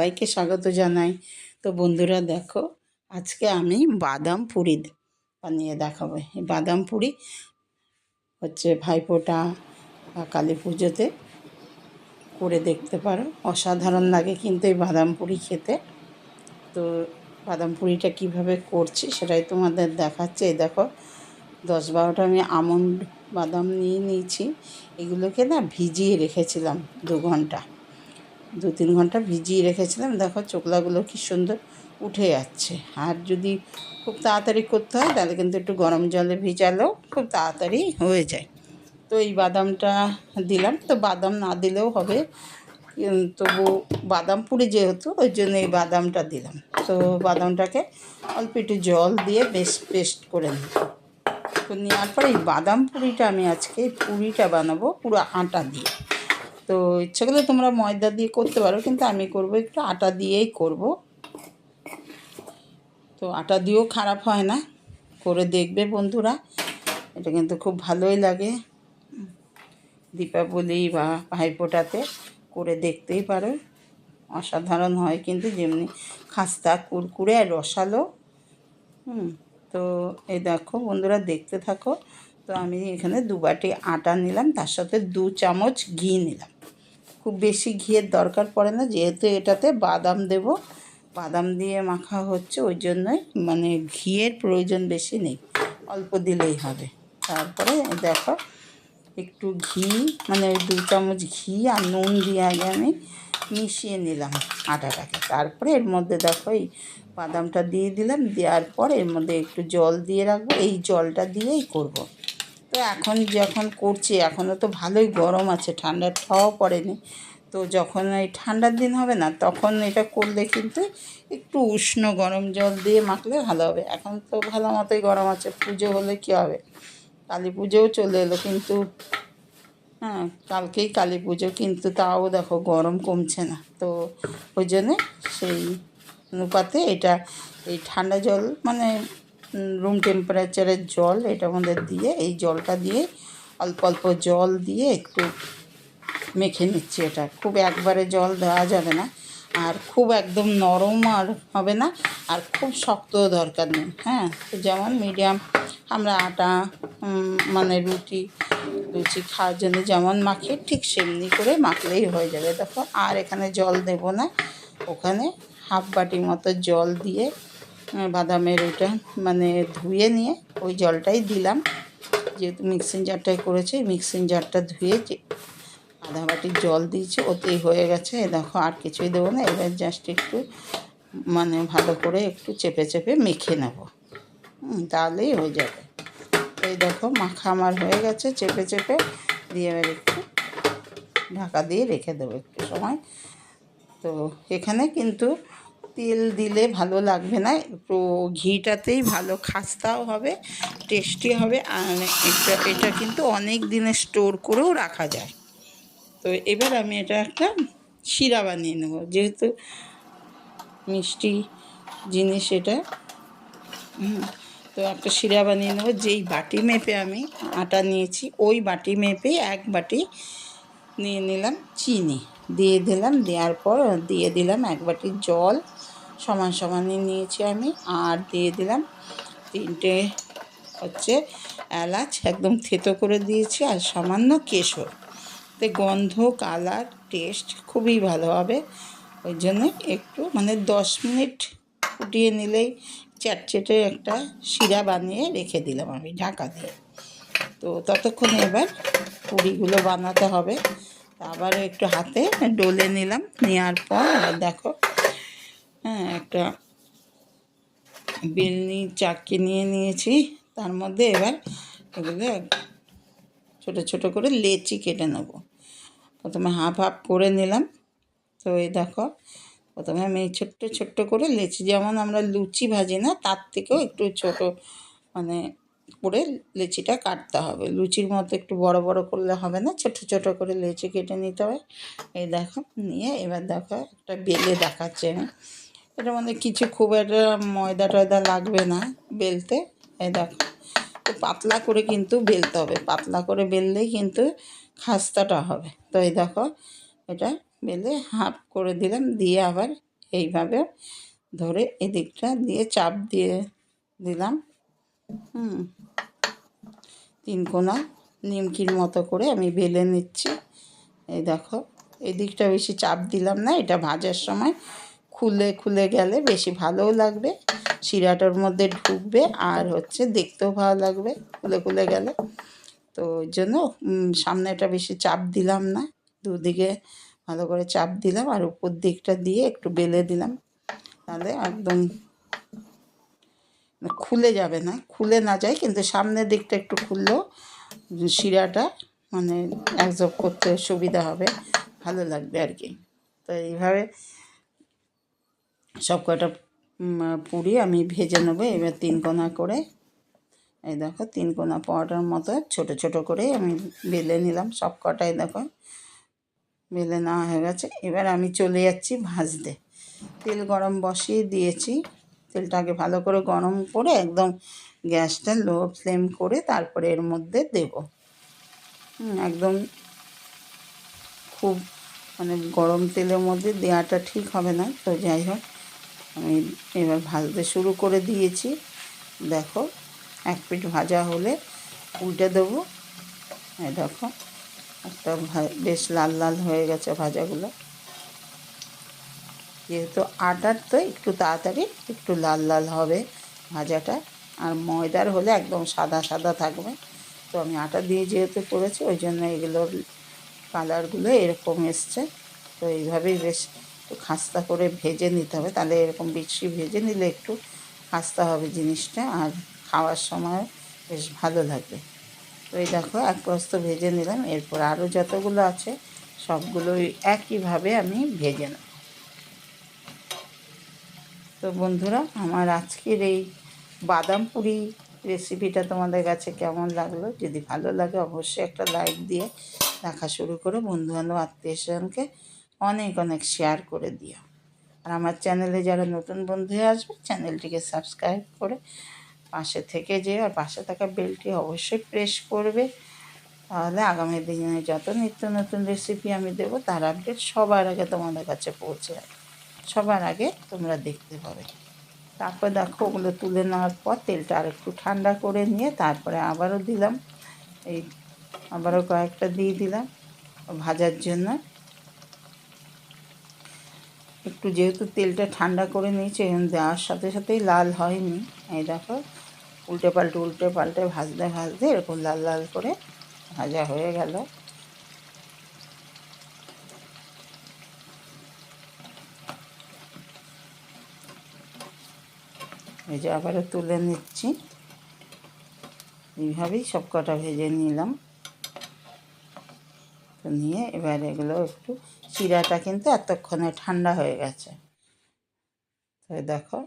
সবাইকে স্বাগত জানাই। তো বন্ধুরা দেখো, আজকে আমি বাদাম পুরি বানিয়ে দেখাবো। এই বাদাম পুরি হচ্ছে ভাইফোঁটা বা কালী পুজোতে করে দেখতে পারো। অসাধারণ লাগে কিন্তু এই বাদাম পুরি খেতে। তো বাদাম পুরিটা কীভাবে করছি সেটাই তোমাদের দেখাচ্ছে। এই দেখো, দশ বারোটা আমি আমন্ড বাদাম নিয়ে নিয়েছি। এগুলোকে না ভিজিয়ে রেখেছিলাম দু ঘণ্টা। দু তিন ঘণ্টা ভিজিয়ে রেখেছিলাম। দেখো চোকলাগুলো কি সুন্দর উঠে যাচ্ছে। আর যদি খুব তাড়াতাড়ি করতে হয়, তাহলে কিন্তু একটু গরম জলে ভিজালেও খুব তাড়াতাড়ি হয়ে যায়। তো এই বাদামটা দিলাম। তো বাদাম না দিলেও হবে। তবু বাদাম পুরি যেহেতু, ওই জন্য এই বাদামটা দিলাম। তো বাদামটাকে অল্প একটু জল দিয়ে বেশ পেস্ট করে নিই তো নেওয়ার পরে এই বাদাম পুরিটা আমি আজকে পুরিটা বানাবো পুরো আটা দিয়ে। তো ইচ্ছা করলে তোমরা ময়দা দিয়ে করতে পারো, কিন্তু আমি করব একটু আটা দিয়েই করব। তো আটা দিয়েও খারাপ হয় না, করে দেখবে বন্ধুরা। এটা কিন্তু খুব ভালোই লাগে। দীপাবলি বা ভাইফোঁটাতে করে দেখতেই পারো। অসাধারণ হয় কিন্তু যেমনি খাস্তা, কুরকুরে আর রসালো। হুম, তো এই দেখো বন্ধুরা, দেখতে থাকো। তো আমি এখানে দু বাটি আটা নিলাম, তার সাথে দু চামচ ঘি নিলাম। খুব বেশি ঘিয়ের দরকার পড়ে না। যেহেতু এটাতে বাদাম দেব, বাদাম দিয়ে মাখা হচ্ছে, ওই জন্যই মানে ঘিয়ের প্রয়োজন বেশি নেই, অল্প দিলেই হবে। তারপরে দেখো, একটু ঘি মানে দু চামচ ঘি আর নুন দিয়ে আগে আমি মিশিয়ে নিলাম আটাটাকে। তারপরে এর মধ্যে দেখো, এই বাদামটা দিয়ে দিলাম, দেওয়ার পর এর মধ্যে একটু জল দিয়ে রাখব। এই জলটা দিয়েই করব। তো এখন যখন করছি, এখনও তো ভালোই গরম আছে ঠান্ডার ঠাও পড়েনি। তো যখন এই ঠান্ডার দিন হবে না, তখন এটা করলে কিন্তু একটু উষ্ণ গরম জল দিয়ে মাখলে ভালো হবে। এখন তো ভালো মতোই গরম আছে, পুজো হলে কী হবে? কালী পুজোও চলে এলো কিন্তু হ্যাঁ কালকেই কালী পুজো, কিন্তু তাও দেখো গরম কমছে না। তো ওই জন্যে সেই অনুপাতে এটা, এই ঠান্ডা জল মানে রুম টেম্পারেচারের জল এটার মধ্যে দিয়ে, এই জলটা দিয়ে অল্প অল্প জল দিয়ে একটু মেখে নিচ্ছি এটা। খুব একবারে জল দেওয়া যাবে না। আর খুব একদম নরম আর হবে না। আর খুব শক্তও দরকার নেই হ্যাঁ? যেমন মিডিয়াম আমরা আটা মানে রুটি, লুচি খাওয়ার জন্য যেমন মাখি, ঠিক সেমনি করে মাখলেই হয়ে যাবে। দেখো, আর এখানে জল দেব না। ওখানে হাফ বাটি মতো জল দিয়ে বাদামের ওইটা মানে ধুয়ে নিয়ে ওই জলটাই দিলাম। যেহেতু মিক্সিং জারটাই করেছে মিক্সিং জারটা ধুয়ে আধা বাটি জল দিয়েছি, ওতেই হয়ে গেছে। দেখো, আর কিছুই দেবো না, এবার জাস্ট একটু মানে ভালো করে একটু চেপে চেপে মেখে নেব। তাহলেই হয়ে যাবে। এই দেখো, মাখা আমার হয়ে গেছে চেপে চেপে। দিয়ে এবার একটু ঢাকা দিয়ে রেখে দেবো একটু সময়। তো এখানে কিন্তু তেল দিলে ভালো লাগবে না। একটু ঘিটাতেই ভালো, খাস্তাও হবে টেস্টি হবে। আর এটা এটা কিন্তু অনেক দিনে স্টোর করেও রাখা যায়। তো এবার আমি এটা একটা শিরা বানিয়ে নেব। যেহেতু মিষ্টি জিনিস এটা তো একটা শিরা বানিয়ে নেব। যেই বাটি মেপে আমি আটা নিয়েছি, ওই বাটি মেপে এক বাটি নিয়ে নিলাম চিনি। দিয়ে দিলাম, দেওয়ার পর দিয়ে দিলাম এক বাটি জল। সমান সমানই নিয়েছি আমি। আর দিয়ে দিলাম তিনটে হচ্ছে এলাচ, একদম থেতো করে দিয়েছি, আর সামান্য কেশর। তে গন্ধ, কালার টেস্ট খুবই ভালো হবে। ওই জন্য একটু মানে দশ মিনিট ফুটিয়ে নিলেই চ্যাটচেটে একটা শিরা বানিয়ে রেখে দিলাম আমি ঢাকা দিয়ে। তো ততক্ষণে এবার পুরিগুলো বানাতে হবে। আবার একটু হাতে ডলে নিলাম নেওয়ার পর দেখো হ্যাঁ একটা বেলনি চাকি নিয়ে নিয়েছি। তার মধ্যে এবার এগুলো ছোট ছোট করে লেচি কেটে নেব। প্রথমে হাফ হাফ করে নিলাম। তো এই দেখো, প্রথমে আমি ছোট্ট ছোট্ট করে লেচি, যেমন আমরা লুচি ভাজি না, তার থেকেও একটু ছোট মানে করে লেচিটা কাটতে হবে। লুচির মতো একটু বড় বড় করলে হবে না, ছোট ছোট করে লেচি কেটে নিতে হবে এই দেখো, নিয়ে এবার দেখো একটা বেলে দেখাচ্ছে এটার মধ্যে কিছু খুব একটা ময়দা টয়দা লাগবে না বেলতে। এই দেখো। তো পাতলা করে কিন্তু বেলতে হবে। পাতলা করে বেললেই কিন্তু খাস্তাটা হবে। তো এই দেখো, এটা বেলে হাফ করে দিলাম। দিয়ে আবার এইভাবে ধরে এদিকটা দিয়ে চাপ দিয়ে দিলাম। হুম। তিন কোনা নিমকির মতো করে আমি বেলে নিচ্ছি। এই দেখো, এদিকটা বেশি চাপ দিলাম না। এটা ভাজার সময় খুলে খুলে গেলে বেশি ভালোও লাগবে, শিরাটার মধ্যে ঢুকবে আর হচ্ছে দেখতেও ভালো লাগবে খুলে খুলে গেলে। তো ওই জন্য সামনেটা বেশি চাপ দিলাম না, দুদিকে ভালো করে চাপ দিলাম আর উপর দিকটা দিয়ে একটু বেলে দিলাম। তাহলে একদম খুলে যাবে না, খুলে না যায় কিন্তু সামনের দিকটা একটু খুললেও শিরাটা মানে অ্যাবজর্ব করতে সুবিধা হবে, ভালো লাগবে আর কি। তো এইভাবে সব উম, পুরি আমি ভেজে নেব এবার তিন কোনা করে। এই দেখো তিন কোনা পাওয়াটার মতো ছোট ছোট করে আমি বেলে নিলাম সব কটাই দেখো। বেলে নেওয়া হয়ে গেছে। এবার আমি চলে যাচ্ছি ভাজতে। তেল গরম বসিয়ে দিয়েছি। তেলটাকে ভালো করে গরম করে একদম গ্যাসটা লো ফ্লেম করে তারপরে এর মধ্যে দেব। একদম খুব মানে গরম তেলের মধ্যে দেওয়াটা ঠিক হবে না তো যাই হোক। আমি এবার ভাজতে শুরু করে দিয়েছি। দেখো, এক পিঠ ভাজা হলে উল্টে দেবো। দেখো, একটা বেশ লাল লাল হয়ে গেছে ভাজাগুলো। যেহেতু আটার তো একটু তাড়াতাড়ি একটু লাল লাল হবে ভাজাটা, আর ময়দার হলে একদম সাদা সাদা থাকবে। তো আমি আটা দিয়ে যেহেতু করেছি, ওই জন্য এগুলোর কালারগুলো এরকম এসছে। তো এইভাবেই বেশ একটু খাস্তা করে ভেজে নিতে হবে। তাহলে এরকম বেশি ভেজে নিলে একটু খাস্তা হবে জিনিসটা। আর খাওয়ার সময় বেশ ভালো লাগবে তো এই দেখো, এক প্রস্ত ভেজে নিলাম। এরপর আরও যতগুলো আছে, সবগুলোই একইভাবে আমি ভেজে নেব। তো বন্ধুরা, আমার আজকের এই বাদাম পুরি রেসিপিটা তোমাদের কাছে কেমন লাগল? যদি ভালো লাগে, অবশ্যই একটা লাইক দিয়ে দেখা শুরু করে। বন্ধুবান্ধব, আত্মীয় স্বজনকে অনেক অনেক শেয়ার করে দিও। আর আমার চ্যানেলে যারা নতুন বন্ধু আসবে চ্যানেলটিকে সাবস্ক্রাইব করে পাশে থেকে যে আর পাশে থাকা বেলটি অবশ্যই প্রেস করবে। তাহলে আগামী দিনে যত নিত্য নতুন রেসিপি আমি দেবো, তার আপডেট সবার আগে তোমাদের কাছে পৌঁছে যাবে। সবার আগে তোমরা দেখতে পাবে। তারপর দেখো, ওগুলো তুলে নেওয়ার পর তেলটা আর একটু ঠান্ডা করে নিয়ে তারপরে আবারও দিলাম। এই আবারও কয়েকটা দিয়ে দিলাম। ভাজার জন্য একটু যেহেতু তেলটা ঠান্ডা করে নিয়েছি দেওয়ার সাথে সাথেই লাল হয়নি। এই দেখো, উল্টে পাল্টে উল্টে পাল্টে ভাজতে ভাজতে এরকম লাল লাল করে ভাজা হয়ে গেল। এই যে আবারও তুলে নিচ্ছি। এইভাবেই সব কটা ভেজে নিলাম। নিয়ে এবার এগুলো একটু চিরাটা কিন্তু এতক্ষণে ঠান্ডা হয়ে গেছে। তো দেখো,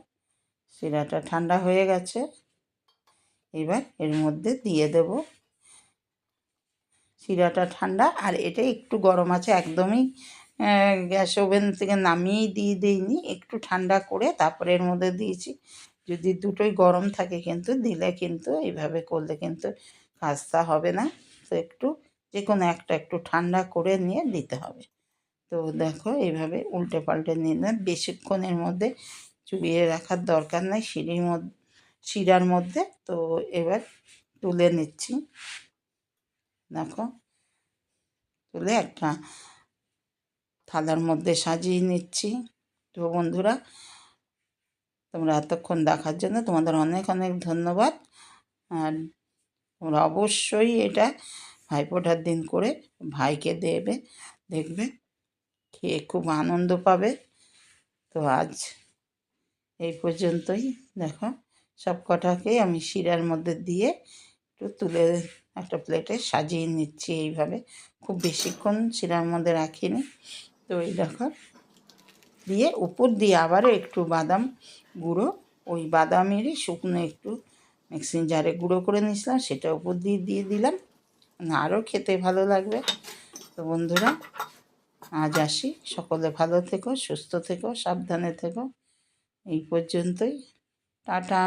শিরাটা ঠান্ডা হয়ে গেছে। এবার এর মধ্যে দিয়ে দেব শিরাটা ঠান্ডা। আর এটা একটু গরম আছে, একদমই গ্যাস ওভেন থেকে নামিয়েই দিয়ে দিইনি, একটু ঠান্ডা করে তারপরে এর মধ্যে দিয়েছি। যদি দুটোই গরম থাকে কিন্তু, দিলে কিন্তু এইভাবে করলে কিন্তু খাস্তা হবে না। তো একটু যে কোনো একটা একটু ঠান্ডা করে নিয়ে দিতে হবে। তো দেখো এইভাবে উল্টে পাল্টে নিলে বেশিক্ষণের মধ্যে চুবিয়ে রাখার দরকার নাই। সিঁড়ির মধ্যে শিরার মধ্যে। তো এবার তুলে নিচ্ছি। দেখো, তুলে একটা থালার মধ্যে সাজিয়ে নিচ্ছি। তো বন্ধুরা, তোমরা এতক্ষণ দেখার জন্য তোমাদের অনেক অনেক ধন্যবাদ। আর তোমরা অবশ্যই এটা ভাইফোঁটার দিন করে ভাইকে দেবে, দেখবে, খেয়ে খুব আনন্দ পাবে। তো আজ এই পর্যন্তই। দেখো, সব কটাকেই আমি শিরার মধ্যে দিয়ে একটু তুলে একটা প্লেটে সাজিয়ে নিচ্ছি এইভাবে। খুব বেশিক্ষণ শিরার মধ্যে রাখিনি। তো এই দেখো, দিয়ে উপর দিয়ে আবারও একটু বাদাম গুঁড়ো, ওই বাদামেরই শুকনো একটু মিক্সিং জারে গুঁড়ো করে নিয়েছিলাম, সেটা উপর দিয়ে দিয়ে দিলাম। আরও খেতে ভালো লাগবে। তো বন্ধুরা, আজ আসি। সকলে ভালো থেকো, সুস্থ থেকো, সাবধানে থেকো। এই পর্যন্তই। টাটা।